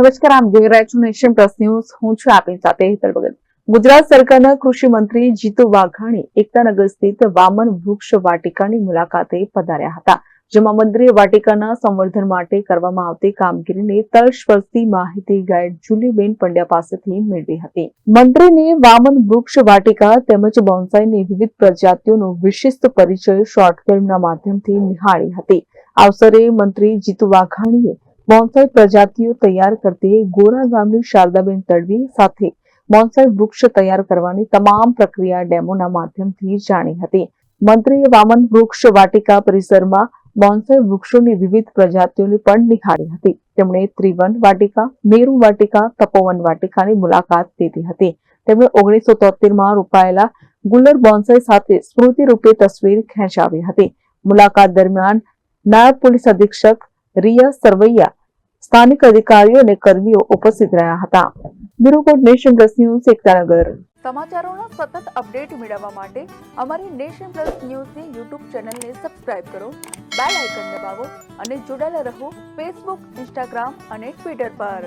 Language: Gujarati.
નમસ્કાર, આમ જોઈ રહ્યા છું નેશન પ્લસ ન્યૂઝ. હું છું આપની સાથે હેતલ ભગત. ગુજરાત સરકારના કૃષિ મંત્રી જીતુ વાઘાણી એકતાનગર સ્થિત વામન વૃક્ષ વાટિકાની મુલાકાતે પધાર્યા હતા, જેમાં મંત્રીએ વાટિકાના સંવર્ધન માટે કરવામાં આવતી કામગીરીને તલસ્પર્શી માહિતી ગાઈડ જુલીબેન પંડ્યા પાસેથી મેળવી હતી. મંત્રીને વામન વૃક્ષ વાટિકા તેમજ બોન્સાઈની વિવિધ પ્રજાતિઓનો વિશિષ્ટ પરિચય શોર્ટ ફિલ્મના માધ્યમથી નિહાળી હતી. આ અવસરે મંત્રી જીતુ વાઘાણીએ બોન્સાઈ પ્રજાતિઓ તૈયાર કરતી ગોરા ગામની શારદાબેન તડવી સાથે બોન્સાઈ વૃક્ષ તૈયાર કરવાની તમામ પ્રક્રિયા ડેમોના માધ્યમથી જાણી હતી. મંત્રીએ વામન વૃક્ષ વાટિકા પરિસરમાં બોન્સાઈ વૃક્ષોની વિવિધ પ્રજાતિઓની પણ નિહાળી હતી. તેમણે ત્રિવન વાટિકા, મેરુ વાટિકા, તપોવન વાટિકાની મુલાકાત લીધી હતી. તેમણે ઓગણીસો તોતેરમાં રોપાયેલા ગુલ્લર બોન્સાઈ સાથે સ્મૃતિ રૂપે તસવીર ખેંચાવી હતી. મુલાકાત દરમિયાન નાયબ પોલીસ અધિક્ષક રિયા સરવૈયા સ્થાનિક અધિકારીઓ અને કર્મીઓ ઉપસ્થિત રહ્યા હતા. Bureau report nation plus news Ektanagar સમાચારોનો સતત અપડેટ મેળવવા માટે અમારી નેશન પ્લસ ન્યૂઝની યુટ્યુબ ચેનલને સબસ્ક્રાઇબ કરો, બેલ આઇકન દબાવો અને જોડાયેલા રહો ફેસબુક, ઇન્સ્ટાગ્રામ અને ટ્વિટર પર.